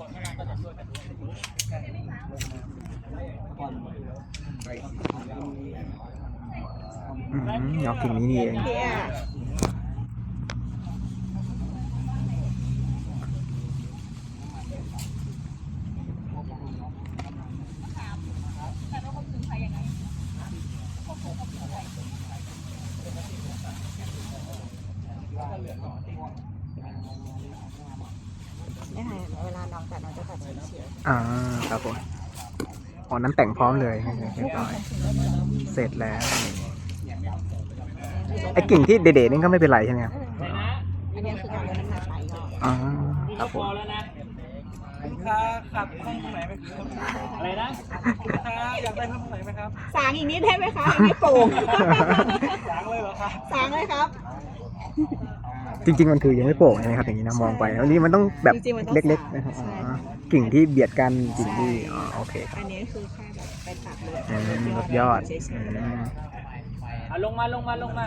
อืมเอากิ่งนี้นี่เอง เนี่ย เนี่ยค่ะเวลาน้ องตัดน้องจะตัดเฉียงอ่าครับผมอ๋อนั้นแต่งพร้อมเลยเรียบร้อยเสร็จแล้วไอ้กิ่งที่เด็ดๆนี่ก็ไม่เป็นไรใช่ไหมครับอันนี้คือการลดน้ำหนักปลายยอดอ๋อครับผมลูกค้าขับห้องตรงไหนไหมครับอะไรนะลูกค้าอยากได้ห้องตรงไหนไหมครับ สางอีกนิดได้ไหมคะยังไม่โป่งสางเลยเหรอครับสางเลยครับ จริง ๆ มันคือยังไม่โป่งใช่ไหมครับอย่างนี้นะมองไปอันนี้มันต้องแบบจริงๆมันต้องเล็ก ๆ นะครับใช่อ๋อกิ่งที่เบียดกันกิ่งที่อ๋อโอเคครับอันนี้คือแค่แบบไปตัดเลยอืมลดยอดเฉยอืมอะลงมาลงมาลงมา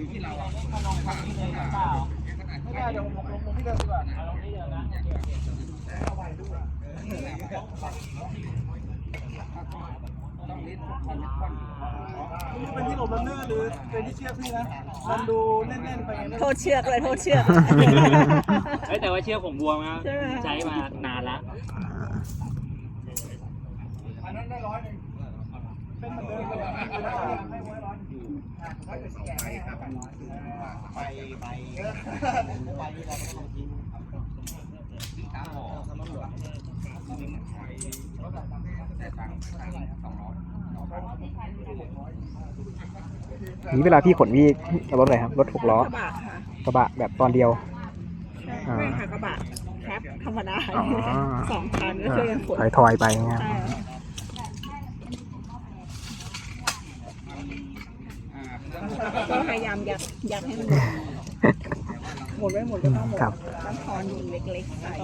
ยู่ที่เราอะลงฝั่งนี้เลยเปล่าไม่ได้เดี๋ยวผมลงที่เดิมดีกว่าลงที่เดิมนะเป็นที่หลบลันเนอร์หรือเป็นที่เชือกพี่นะมันดูแน่นๆไปไงโทษเชือกเลยโทษเชือก เฮ้ยแต่ว่าเชือกผมบวมครับใช่ไหม ใช้มานานละอันนั้นได้ร้อยหนึ่งเป็นเหมือนเดิมเลยไม่ไว้ร้อยไปไปไปเราต้องกินสีขาวหอมน้ำหลวงแต่ตังค์สองร้อยนี่เวลาพี่ขนพี่เอารถอะไรครับ รถหกล้อ กระบะค่ะกระบะแบบตอนเดียว อ่า ไม่ค่ะกระบะแคปธรรมดาอ๋อ สองคันก็ช่วยกันขนถอยทอยๆไปเงี้ยใช่ก็พยายามยัดยัดให้มันหมดหมดไม่หมดก็ต้องหมดครับน้ำพรยิงเล็กๆใส่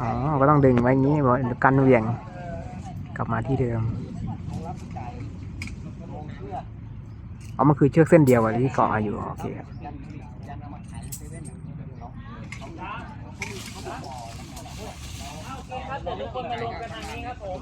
อ๋อ ก็ต้องดึงไว้อย่างนี้บอกันเหวี่ยง กลับมาที่เดิมอ๋อมันคือเชือกเส้นเดียวที่เกาะอยู่ โอเคครับครับเดี๋ยวทุกคนมาลงกันทางนี้ครับผม